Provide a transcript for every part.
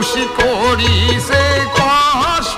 দোষী করিছে কষ্ট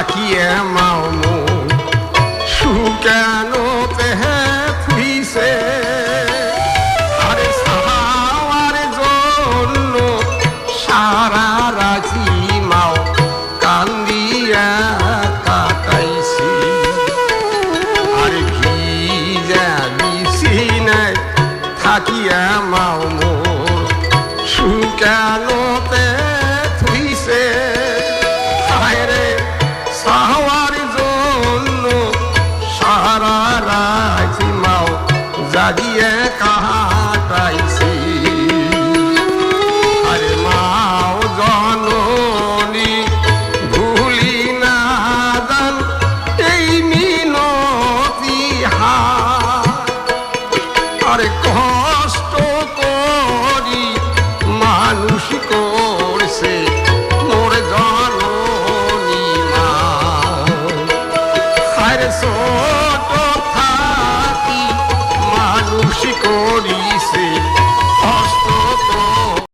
থাকিয়ে মামু শুকানো তেহে ফুইছে আরে সাহার সারা রাজি মাও কান্দিয়া কাটাইছি। আর ভিজা বিছিনায় থাকিয়া মাও মোর শুকানোতে থুইছে জাগিয়ে কাটাইছি